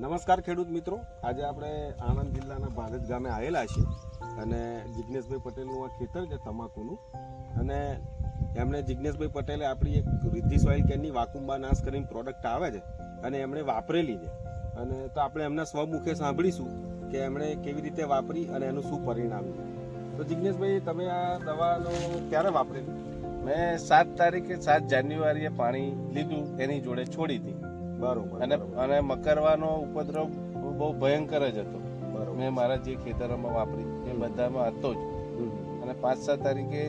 નમસ્કાર ખેડૂત મિત્રો. આજે આપણે આણંદ જિલ્લાના ભાદજ ગામે આવેલા છીએ અને જિજ્ઞેશભાઈ પટેલનું આ ખેતર છે તમાકુનું. અને એમણે જિજ્ઞેશભાઈ પટેલે આપણી એક રિદ્ધિ સોઇલ કેનની વાકુંબા નાશ કરીને પ્રોડક્ટ આવે છે અને એમણે વાપરેલી છે. અને તો આપણે એમના સ્વમુખે સાંભળીશું કે એમણે કેવી રીતે વાપરી અને એનું શું પરિણામ તો જિજ્ઞેશભાઈ તમે આ દવાનો ક્યારે વાપરેલી? મેં સાત તારીખે સાત જાન્યુઆરીએ પાણી લીધું, એની જોડે છોડી હતી બરોબર અને અને મકરવાનો ઉપદ્રવ બહુ ભયંકર જ હતો. બરોબર. મેં મારા જે ખેતરોમાં વાપરી એ બધામાં હતો જ. અને પાંચ સાત તારીખે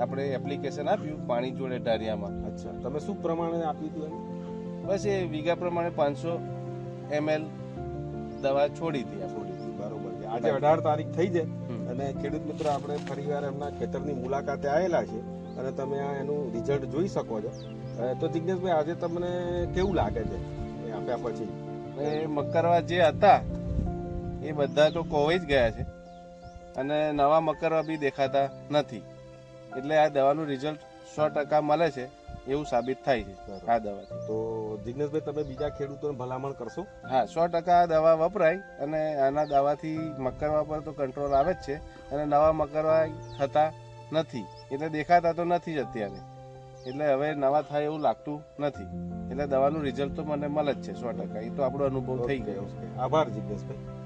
આપણે એપ્લિકેશન આપ્યું પાણી જોડે ઢારિયામાં. અચ્છા તમે શું પ્રમાણે આપી દીધું બસ એ વીઘા પ્રમાણે પાંચસો એમએલ દવા છોડી હતી આપણે. બરોબર છે. આજે અઢાર તારીખ થઈ છે અને ખેડૂત મિત્રો આપણે ફરીવાર એમના ખેતરની મુલાકાતે આવેલા છે અને તમે આ એનું રિઝલ્ટ જોઈ શકો છો. તો જિજ્ઞેશભાઈ આજે તમને કેવું લાગે છે એ આપ્યા પછી? એ મકરવા જે હતા એ બધા તો કોવાઈ જ ગયા છે. અને નવા મકરવા બી દેખાતા નથી. એટલે આ દવાનું રિઝલ્ટ સો ટકા મળે છે એવું સાબિત થાય છે આ દવાથી. તો જિજ્ઞેશભાઈ તમે બીજા ખેડૂતોને ભલામણ કરશો? હા સો ટકા આ દવા વપરાય અને આના દવાથી મકરવા પર તો કંટ્રોલ આવે જ છે. અને નવા મકરવા થતા નથી. એટલે દેખાતા તો નથી જ અત્યારે. એટલે હવે નવા થાય એવું લાગતું નથી. એટલે દવાનું રિઝલ્ટ તો મને મળે જ છે સો ટકા. એ તો આપણો અનુભવ થઈ ગયો. છે આભાર જિજ્ઞેશભાઈ